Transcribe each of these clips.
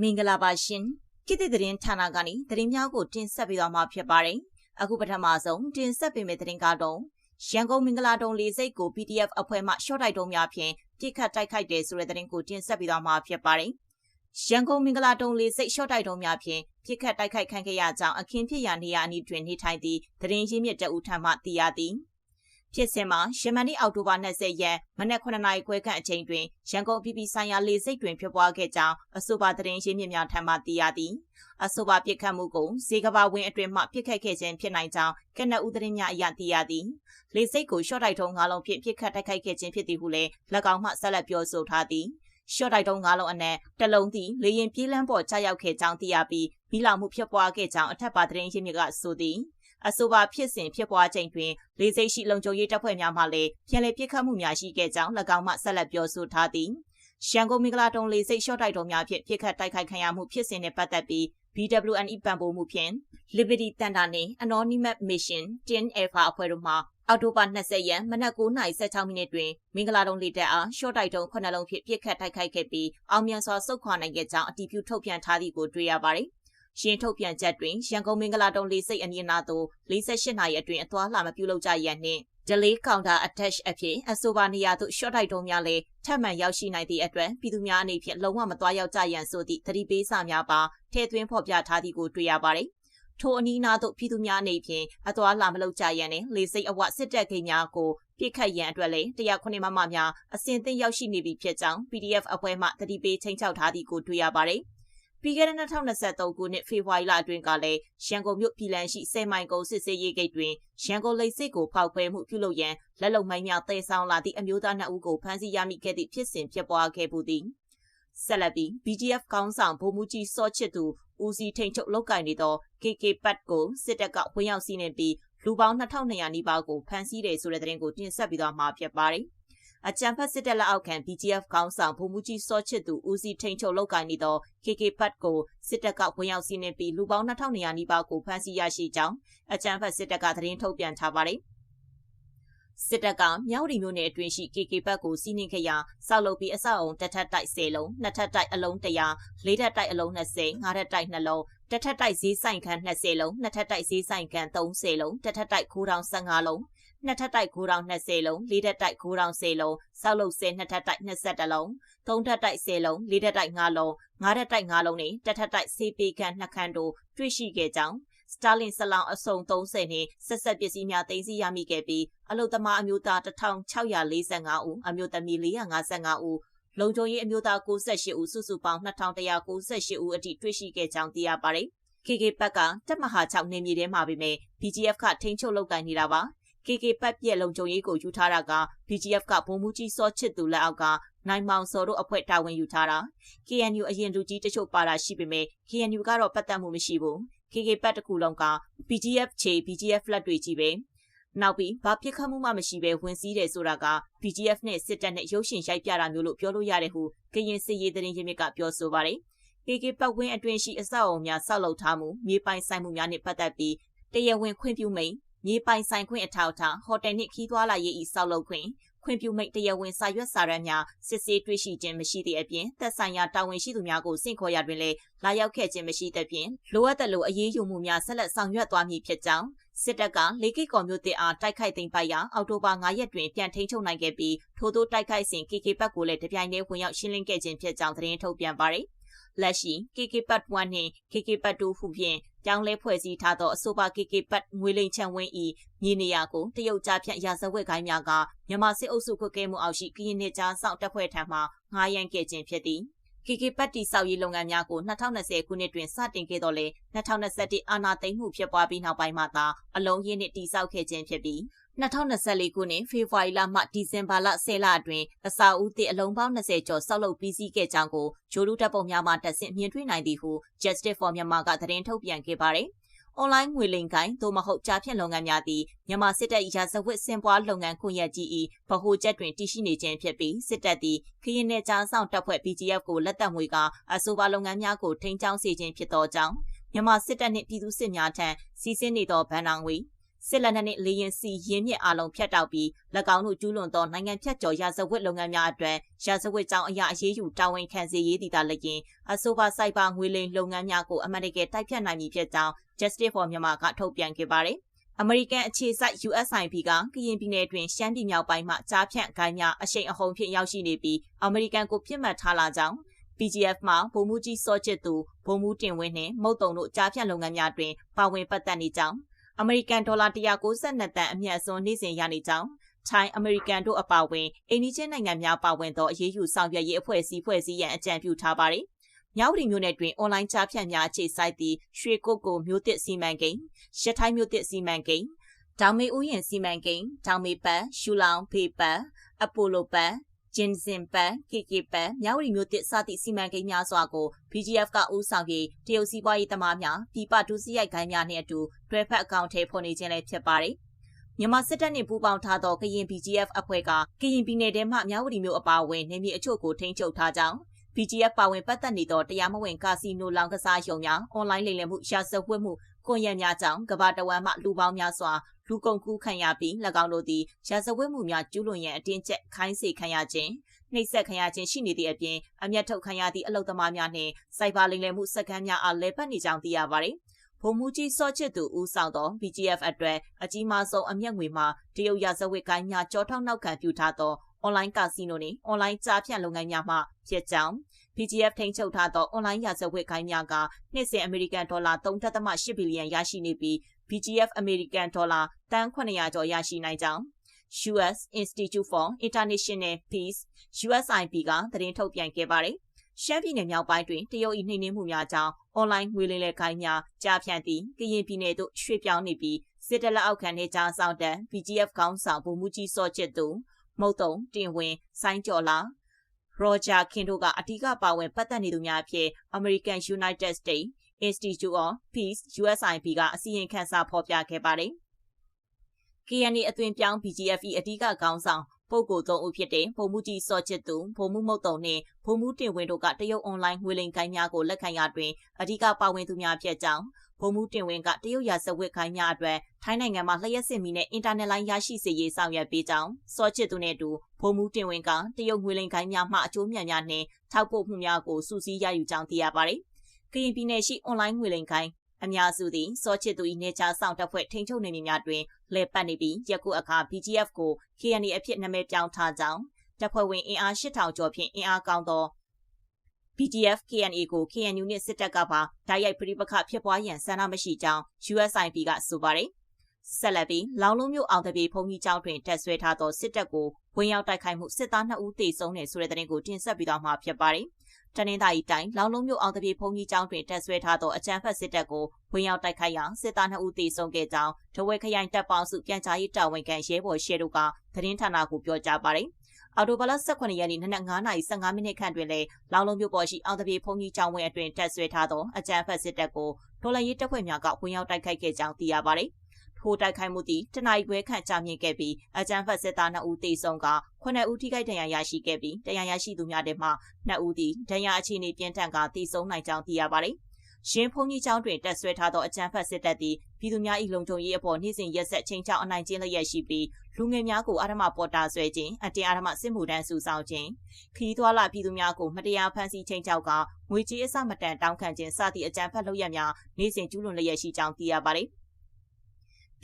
မင်္ဂလာပါရှင်ကိတိသတင်းဌာနကနေသတင်းများကိုတင်ဆက်ပေးသွားမှာဖြစ်ပါတယ်အခုပထမဆုံးတင်ဆက်ပေးမယ့်သတင်းကတော့ရန်ကုန်မင်္ဂလာတုံလေးစိတ်ကို PDF အဖွဲ့မှရှော့တိုက်တုံးများဖြင့်ပြစ်ခတ်တိုက်ခိုက်တယ်ဆိုတဲ့သတင်းကိုတင်ဆက်ပေးသွားမှာဖြစ်ပါတယ်ရန်ကုန်မင်္ဂလာတုံလေးစိတ်ရှော့တိုက်တုံးများဖြင့်ပြစ်ခတ်တိုက်ခိုက်ခံခဲ့ရကြောင်းအခင်းဖြစ်ရာနေရာအနီးတွင်နေထိုင်သည့်သတင်းရင်းမြစ်တအူထံမှသိရသည် ဖြစ်စဉ်မှာရမနီအောက်တိုဘာ20ရက်မနက်9နာရီခွဲခန့်အချိန်တွင်ရန်ကုန်ပြည်ပြည်ဆိုင်ရာလေဆိပ်တွင်ဖြစ်ပွားခဲ့ကြောင်းအဆိုပါသတင်းရင်းမြစ်များထံမှသိရသည်အဆိုပါပြစ်ခတ်မှုကိုဇေကဘာဝင်းအတွင်မှပြစ်ခတ်ခဲ့ခြင်းဖြစ်နိုင်ကြောင်းကနအူသတင်းများအရသိရသည်လေဆိပ်ကိုရှော့တိုက်ထုံး၅လုံးဖြင့်ပြစ်ခတ်တိုက်ခိုက်ခဲ့ခြင်းဖြစ်သည်ဟုလည်း၎င်းမှဆက်လက်ပြောဆိုထားသည်ရှော့တိုက်တုံး၅လုံးအနက်တလုံးသည်လေရင်ပြေးလန်းပေါ်ကျရောက်ခဲ့ကြောင်းသိရပြီးမိလောင်မှုဖြစ်ပွားခဲ့ကြောင်းအထက်ပါသတင်းရင်းမြစ်ကဆိုသည် အဆိုပါဖြစ်စဉ်ဖြစ်ပွားချိန်တွင်လေစိတ်ရှိလုံခြုံရေးတပ်ဖွဲ့များမှလည်းပြန်လည်ပစ်ခတ်မှုများရှိခဲ့ကြောင်း၎င်းမှဆက်လက်ပြောဆိုထားသည်ရန်ကုန်မင်္ဂလာတုံလေစိတ်ရှော့တိုက်တော်များဖြင့်ပြစ်ခတ်တိုက်ခိုက်ခံရမှုဖြစ်စဉ်နဲ့ပတ်သက်ပြီး BWNE ပံ့ပိုးမှုဖြင့် Liberty Thunder နှင့် Anonymous Mission 10 Alpha အဖွဲ့တို့မှအောက်တိုဘာ20ရက်မနက်9:16မိနစ်တွင်မင်္ဂလာတုံလေတပ်အားရှော့တိုက်တုံး9လုံးဖြင့်ပြစ်ခတ်တိုက်ခိုက်ခဲ့ပြီးအောင်မြင်စွာဆုတ်ခွာနိုင်ခဲ့ကြောင်းအတည်ပြုထုတ်ပြန်ထားသည့်ကိုတွေ့ရပါတယ်။ ရှင်းထုတ်ပြန်ချက်တွင်ရန်ကုန်မင်္ဂလာတုံလေးစိတ်အနီးအနားသို့48နာရီအတွင်းအသွားလှမပြုလုပ်ကြရန်နှင့် delay counter attach အဖြစ်အဆိုပါနေရာသို့ short တိုက်တုံးများလည်းထပ်မံရောက်ရှိနိုင်သည့်အတွက်ပြည်သူများအနေဖြင့်လုံးဝမသွားရောက်ကြရန်ဆိုသည့်သတိပေးစာများပါထည့်သွင်းဖော်ပြထားသည်ကိုတွေ့ရပါတယ်။ထိုအနီးနားသို့ပြည်သူများအနေဖြင့်အသွားလှမလုပ်ကြရန်နှင့်လေစိတ်အဝစစ်တပ်ကိန်းများကိုပြစ်ခတ်ရန်အတွက်လည်း109မမများအစဉ်သင့်ရောက်ရှိနေပြီဖြစ်ကြောင်း PDF အဖွဲ့မှသတိပေးချိန်ချောက်ထားသည်ကိုတွေ့ရပါတယ်။ ပြီးခဲ့တဲ့2023ခုနှစ်ဖေဖော်ဝါရီလအတွင်းကလည်းရန်ကုန်မြို့ပြည်လန်ရှိဆယ်မိုင်ကုန်းစစ်ဆေးရေးဂိတ်တွင်ရန်ကုန်လိပ်စစ်ကိုဖောက်ခွဲမှုပြုလုပ်ရန်လက်လုံမိုင်းများတည်ဆောင်လာသည့်အမျိုးသားနှစ်ဦးကိုဖမ်းဆီးရမိခဲ့သည့်ဖြစ်စဉ်ဖြစ်ပွားခဲ့ပူသည်ဆက်လက်ပြီး BGF ကောင်းဆောင်ဗိုလ်မှူးကြီးစောချစ်သူဦးစီးထိန်ချုပ်လောက်ကင်နေသော KK ပတ်ကိုစစ်တပ်ကဝင်ရောက်စီးနှင်ပြီးလူပေါင်း2200နီးပါးကိုဖမ်းဆီးတယ်ဆိုတဲ့သတင်းကိုတင်ဆက်ပြီးတော့မှာဖြစ်ပါတယ်။ အကြံဖက်စစ်တပ်လက်အောက်ခံ BGF ခေါင်းဆောင်ဗိုလ်မှူးကြီးစောချစ်သူဦးစီးထိန်ချုပ်လောက်ကိုင်းနေသော KK ဖတ်ကိုစစ်တပ်ကဝင်ရောက်စီးနင်းပြီးလူပေါင်း2200နီးပါးကိုဖမ်းဆီးရရှိကြောင်းအကြံဖက်စစ်တပ်ကသတင်းထုတ်ပြန်ထားပါတယ်။စစ်တပ်ကမြောက်ရီမျိုးနယ်အတွင်းရှိ KK ဘက်ကိုစီးနင်းခဲ့ရာစောက်လုပ်ပြီးအဆောက်အုံတစ်ထပ်တိုက်10လုံးနှစ်ထပ်တိုက်အလုံး100လေးထပ်တိုက်အလုံး20ငါးထပ်တိုက်2လုံးတစ်ထပ်တိုက်ဈေးဆိုင်ခန်း20လုံးနှစ်ထပ်တိုက်ဈေးဆိုင်ခန်း30လုံးတစ်ထပ်တိုက်ခိုးတောင်15လုံး နှစ်ထပ်တိုက်9တောင်20လုံးလေးထပ်တိုက်9တောင်10လုံးစောက်လုပ်10နှစ်ထပ်တိုက်20လုံးသုံးထပ်တိုက်10လုံးလေးထပ်တိုက်5လုံးငါးထပ်တိုက်5လုံးနဲ့တစ်ထပ်တိုက်ဆေးပေခန့်2ခန်းတို့တွေ့ရှိခဲ့ကြောင်းစတာလင်ဆလောင်အစုံ30နှင့်ဆက်ဆက်ပစ္စည်းများတင်စီရမိခဲ့ပြီးအလုသမားအမျိုးသား1645ဦးအမျိုးသမီး455ဦးလုံခြုံရေးအမျိုးသား68ဦးစုစုပေါင်း2198ဦးအထိတွေ့ရှိခဲ့ကြောင်းသိရပါတယ်။ KK ဘက်ကတက်မဟာ6နေမြေထဲမှာပဲ BGF ကထိန်းချုပ်လုပ်ကိုင်နေတာပါ KK ပတ်ပြက်လုံခြုံရေးကိုယူထားတာက BGF ကဗိုလ်မှူးကြီးစောချစ်သူလက်အောက်ကနိုင်မောင်စော်တို့အဖွဲ့တာဝန်ယူထားတာ KNU အရင်လူကြီးတချို့ပါတာရှိပေမဲ့ KNU ကတော့ပတ်သက်မှုမရှိဘူး KK ပတ်တစ်ခုလုံးက BGF ချေ BGF လက်တွေကြီးပဲနောက်ပြီးဘာပြစ်ခတ်မှုမှမရှိဘဲဝင်စည်းတယ်ဆိုတာက BGF နဲ့စစ်တပ်နဲ့ရုပ်ရှင်ရိုက်ပြတာမျိုးလို့ပြောလို့ရတယ်ဟုကရင်စစ်ရေးသတင်းရင်းမြစ်ကပြောဆိုပါတယ်။ KK ပတ်ဝင်းအတွင်းရှိအဆောက်အအုံများဆောက်လုပ်ထားမှုမြေပိုင်ဆိုင်မှုများနဲ့ပတ်သက်ပြီးတရားဝင်ခွင့်ပြုမိန် မြေပိုင်ဆိုင်ခွင့်အထောက်အထားဟိုတယ်နှင့်ခီးသွွာလာရေးဤဆောက်လုပ်ခွင့်ခွင့်ပြုမိတ်တရားဝင်စာရွက်စာတမ်းများစစ်ဆေးတွေ့ရှိခြင်းမရှိသည့်အပြင်သက်ဆိုင်ရာတာဝန်ရှိသူများကိုစင့်ခေါ်ရတွင်လည်းလာရောက်ခဲ့ခြင်းမရှိသဖြင့်လိုအပ်သလိုအရေးယူမှုများဆက်လက်ဆောင်ရွက်သွားမည်ဖြစ်ကြောင်းစစ်တပ်ကလေကိကော်မျိုးတစ်အားတိုက်ခိုက်သိမ်းပိုက်ရာအောက်တိုဘာ9ရက်တွင်ပြန်ထိန်းချုပ်နိုင်ခဲ့ပြီးထို့သောတိုက်ခိုက်စဉ် KK ဘက်ကိုလည်းတပြိုင်တည်းဝင်ရောက်ရှင်းလင်းခဲ့ခြင်းဖြစ်ကြောင်းသတင်းထုတ်ပြန်ပါတယ် လက်ရှိ KK ပတ်1နှင့် KK ပတ်2ဟုဖြင့်ပြောင်းလဲဖွဲ့စည်းထားသောအဆိုပါ KK ပတ်ငွေလိန်ချံဝင်းဤမြေနေရာကိုတရုတ်ကြားဖြန့်ရာဇဝတ်ကိုင်းများကမြန်မာစစ်အုပ်စုခွကဲမှုအောက်ရှိကရင်နယ်ကြားစောင့်တပ်ဖွဲ့ထံမှငှားရမ်းခဲ့ခြင်းဖြစ်သည် KK ပတ်တီစောက်ရေးလုပ်ငန်းများကို2020ခုနှစ်တွင်စတင်ခဲ့တော့လေ2021အာဏာသိမ်းမှုဖြစ်ပွားပြီးနောက်ပိုင်းမှာသာအလုံးရင်းနှင့်တိစောက်ခဲ့ခြင်းဖြစ်ပြီး 2024ခုနှစ်ဖေဖော်ဝါရီလမှဒီဇင်ဘာလ10လအတွင်းအစာဦးသည့်အလုံးပေါင်း20ကျော်ဆောက်လုပ်ပြီးစီးခဲ့ကြောင်းကိုဂျိုလူတပ်ပုံများမှတက်ဆင့်မြင်တွေ့နိုင်သည်ဟု Justice for Myanmar ကသတင်းထုတ်ပြန်ခဲ့ပါတယ်။ online ငွေလိမ်ကိုင်းသို့မဟုတ်ကြားဖြတ်လုပ်ငန်းများသည်မြန်မာစစ်တပ်ရာဇဝတ်စင်ပွားလုပ်ငန်းခွင့်ရကြီး၏ဗဟိုချက်တွင်တည်ရှိနေခြင်းဖြစ်ပြီးစစ်တပ်သည်ခရင်နယ်ကြားဆောင်တပ်ဖွဲ့ BGF ကိုလက်သက်ငွေကအဆိုပါလုပ်ငန်းများကိုထိန်းချောင်းစေခြင်းဖြစ်သောကြောင့်မြန်မာစစ်တပ်နှင့်ပြည်သူစစ်များထံစီးဆင်းနေသောဗန်နောင်ငွေ စစ်လက်နက်နှင့်လေရင်စီရင်းမြစ်အလုံးဖြတ်တောက်ပြီး၎င်းတို့ကျူးလွန်သောနိုင်ငံဖြတ်ကျော်ရာဇဝတ်လုပ်ငန်းများအတွက်ရာဇဝတ်ကြောင်းအရာအရေးယူတာဝန်ခံစေရေးတည်တာလျင်အဆိုပါစိုက်ပါငွေလိမ်လုပ်ငန်းများကိုအမှန်တကယ်တိုက်ဖြတ်နိုင်မည်ဖြစ်ကြောင်း Justice for Myanmar ကထုတ်ပြန်ခဲ့ပါတယ်။အမေရိကန်အခြေစိုက် USIP ကကရင်ပြည်နယ်တွင်ရှမ်းပြည်မြောက်ပိုင်းမှကြားဖြန့်ဂိုင်းများအရှိန်အဟုန်ဖြင့်ရောက်ရှိနေပြီးအမေရိကန်ကိုပြစ်မှတ်ထားလာကြောင်း PGF မှာဗိုလ်မှူးကြီးစောချစ်သူဗိုလ်မှူးတင်ဝင်းနှင့်မုတ်တုံတို့ကြားဖြတ်လုပ်ငန်းများတွင်ပါဝင်ပတ်သက်နေကြောင်း အမေရိကန်ဒေါ်လာ192တန်အမြတ်စွန်းနေ့စဉ်ရနေကြောင်းထိုင်းအမေရိကန်တို့အပါအဝင်အိန္ဒိချင်းနိုင်ငံများပါဝင်သောအရေးယူဆောင်ရွက်ရေးအဖွဲ့အစည်းဖွဲ့စည်းရန်အကြံပြုထားပါတယ်။မြောက်ရီမြို့နယ်တွင်အွန်လိုင်းကြားဖြတ်များအခြေစိုက်သည့်ရွှေကုတ်ကိုမြို့တစ်စီမံကိန်း၊ရထိုင်းမြို့တစ်စီမံကိန်း၊ဒေါမေဦးရင်စီမံကိန်း၊ဒေါမေပတ်၊ရှူလောင်ဖေပတ်၊အပိုလိုပတ် ဂျင်စင်ပန် KK ပန်မြဝတီမြို့တစ်စသည့်စီမံကိန်းများစွာကို BGF ကဦးဆောင်ပြီးတရုတ်စီးပွားရေးသမားများပြည်ပဒုစရိုက်ကိုင်းများနှင့်အတူတွဲဖက်အကောင့်ထဲဖော်နေခြင်းလည်းဖြစ်ပါတယ်။မြန်မာစစ်တပ်နှင့်ပူးပေါင်းထားသောကရင် BGF အဖွဲ့ကကရင်ပြည်နယ်ထဲမှမြဝတီမြို့အပါအဝင်နေမြေအချို့ကိုထိန်းချုပ်ထားကြောင်း BGF ပါဝင်ပတ်သက်နေသောတရားမဝင်ကာစီနိုလောင်ကစားရုံများအွန်လိုင်းလိမ်လည်မှုရာဇဝတ်မှု ကွန်ရက်များကြောင့်ကမ္ဘာတဝန်းမှလူပေါင်းများစွာလူကုန်ကူးခံရပြီး၎င်းတို့သည်ရာဇဝတ်မှုများကျူးလွန်ရန်အတင်းကျပ်ခိုင်းစေခံရခြင်းနှိပ်စက်ခံရခြင်းရှိနေသည့်အပြင်အမျက်ထုတ်ခံရသည့်အလုသမားများနှင့်စိုက်ဘာလိမ်လည်မှုစက္ကန့်များအားလဲပတ်နေကြောင်းသိရပါသည်။ဗိုလ်မှူးကြီးစောချစ်သူဦးဆောင်သော BGF အတွက်အကြီးမားဆုံးအမျက်ငွေမှာတရုတ်ရာဇဝတ်ကိုင်းများကြောထောက်နောက်ခံပြုထားသောအွန်လိုင်းကာစီနိုနှင့်အွန်လိုင်းကြားဖြန့်လုပ်ငန်းများမှဖြစ်ကြောင်း PGF ထိန်းချုပ်ထားသောအွန်လိုင်းရာဇဝတ်ကိုင်းများကနှစ်စဉ်အမေရိကန်ဒေါ်လာ3.8ဘီလီယံရရှိနေပြီး PGF အမေရိကန်ဒေါ်လာတန်900ကျော်ရရှိနိုင်ကြောင်း US Institute for International Peace USIP ကသတင်းထုတ်ပြန်ခဲ့ပါတယ်။ရှမ်းပြည်နယ်မြောက်ပိုင်းတွင်တရုတ်၏နှိမ်နင်းမှုများကြောင့်အွန်လိုင်းငွေလိမ်လည်ခိုင်းများကြားဖြန့်သည့်ကရင်ပြည်နယ်သို့ရွှေ့ပြောင်းနေပြီးစစ်တပ်လက်အောက်ခံနေကြားဆောင်တန် PGF ကောင်းဆောင်ဗိုလ်မှူးကြီးစောချစ်သူမုတ်တုံတင်ဝင်ဆိုင်းကျော်လာ ရောဂျာခင်တို့ကအဓိကပါဝင်ပတ်သက်နေသူများအဖြစ် American United States Institute of Peace USIP ကအစီရင်ခံစာဖော်ပြခဲ့ပါတယ်။ KNA အသွင်ပြောင်း BGF အဓိကခေါင်းဆောင် ပုဂ္ဂိုလ်သုံးဦးဖြစ်တဲ့ဗိုလ်မှူးကြီးစောချစ်သူဗိုလ်မှူးမုတ်တုံနှင့်ဗိုလ်မှူးတင်ဝင်းတို့ကတရုတ်အွန်လိုင်းငွေလိမ်ကိုင်းများကိုလက်ခံရတွင်အဓိကပါဝင်သူများဖြစ်ကြောင်းဗိုလ်မှူးတင်ဝင်းကတရုတ်ရာဇဝတ်ခိုင်းများအတွက်ထိုင်းနိုင်ငံမှာလျှက်စစ်မီနဲ့အင်တာနက်လိုင်းရရှိစေရေးဆောင်ရွက်ပေးကြောင်းစောချစ်သူနဲ့အတူဗိုလ်မှူးတင်ဝင်းကတရုတ်ငွေလိမ်ကိုင်းများမှအကျိုးမြတ်များနှင့်ထောက်ပို့မှုများကိုစူးစီးရယူကြောင်းသိရပါတယ်။ကရင်ပြည်နယ်ရှိအွန်လိုင်းငွေလိမ်ကိုင်း အများစုသည်စောချစ်သူ၏နေချာဆောင်တပ်ဖွဲ့ထိန်းချုပ်နေမည်များတွင်လဲပတ်နေပြီးယခုအခါ BGF ကို KNY အဖြစ်နာမည်ပြောင်းထားကြောင်းတပ်ဖွဲ့ဝင်အင်အား8000ကျော်ဖြင့်အင်အားကောင်းသော BDF KNA ကို KNU နှင့်စစ်တပ်ကပါဓာတ်ရိုက်ပြိပခဖြစ်ပွားရန်ဆန္ဒမရှိကြောင်း USIP ကဆိုပါတယ်။ဆက်လက်ပြီးလောင်လုံးမြို့အောင်တပြေဖုန်ကြီးကျောင်းတွင်တက်ဆွဲထားသောစစ်တပ်ကိုဝင်ရောက်တိုက်ခိုက်မှုစစ်သား2ဦးသေဆုံးတယ်ဆိုတဲ့သတင်းကိုတင်ဆက်ပြီးတော့မှာဖြစ်ပါတယ်။ တနင်္သာရီတိုင်းလောင်လုံးမြို့အောင်တပြေဖုန်ကြီးကျောင်းတွင်တက်ဆွဲထားသောအကြမ်းဖက်စစ်တပ်ကိုဝင်ရောက်တိုက်ခိုက်ရာစစ်သား2ဦးသေဆုံးခဲ့ကြောင်းဒဝဲခရိုင်တပ်ပေါင်းစုပြန်ကြားရေးတာဝန်ခံရဲဘော်ရှဲတို့ကသတင်းဌာနကိုပြောကြားပါတယ်။အော်တိုဘလ18ရက်နေ့နနက်9:15မိနစ်ခန့်တွင်လည်းလောင်လုံးမြို့ပေါ်ရှိအောင်တပြေဖုန်ကြီးကျောင်းဝင်းအတွင်တက်ဆွဲထားသောအကြမ်းဖက်စစ်တပ်ကိုဒေါ်လာရေးတပ်ဖွဲ့များကဝင်ရောက်တိုက်ခိုက်ခဲ့ကြောင်းသိရပါတယ်။ ထိုတိုက်ခိုက်မှုသည်တနအီခွဲခန့်ကြာမြင့်ခဲ့ပြီးအကြမ်းဖက်စစ်သား2ဦးသေဆုံးက9ဦးထိခိုက်ဒဏ်ရာရရှိခဲ့ပြီးတရားရရှိသူများထဲမှ2ဦးသည်ဒဏ်ရာအခြေအနေပြင်းထန်ကသေဆုံးနိုင်ကြောင်းသိရပါတယ်။ရင်းဖုန်ကြီးကျောင်းတွင်တက်ဆွဲထားသောအကြမ်းဖက်စစ်တပ်သည်ပြည်သူများ၏လုံခြုံရေးအပေါ်နေ့စဉ်ရက်ဆက်ချင်းချောင်းအနိုင်ကျင့်လျက်ရှိပြီးလူငယ်များကိုအာရမပေါ်တာဆွဲခြင်းအတင်းအာရမစစ်မှုထမ်းစုဆောင်ခြင်းခီးသွွာလာပြည်သူများကိုမတရားဖမ်းဆီးချင်းချောက်ကငွေကြေးအစမတန်တောင်းခံခြင်းစသည့်အကြမ်းဖက်လုပ်ရများနေ့စဉ်ကျူးလွန်လျက်ရှိကြောင်းသိရပါတယ်။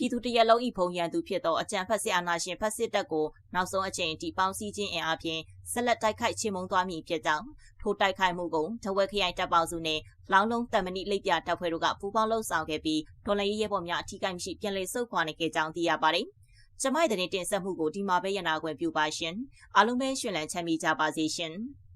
ပြည်သူတရက်လုံးဤဖုံရန်သူဖြစ်သောအကြံဖက်စစ်အာဏာရှင်ဖက်စစ်တပ်ကိုနောက်ဆုံးအချိန်ထိပေါင်းစည်းခြင်းအင်အားဖြင့်ဆက်လက်တိုက်ခိုက်ချေမှုန်းသွားမည်ဖြစ်ကြောင်းထိုတိုက်ခိုက်မှုကိုတဝက်ခရိုင်တပ်ပေါင်းစုနှင့်လောင်းလုံးတမဏိလိပ်ပြတပ်ဖွဲ့တို့ကပူးပေါင်းလှုပ်ဆောင်ခဲ့ပြီးဒေါ်လာရေးရဲဘော်များအထီးကိုက်မရှိပြန်လည်ဆုတ်ခွာနေခဲ့ကြောင်းသိရပါတယ်။ကျမရဲ့တင်ဆက်မှုကိုဒီမှာပဲရနာခွင့်ပြုပါရှင်။အားလုံးပဲရှင်လန်းချမ်းမြေ့ကြပါစေရှင်။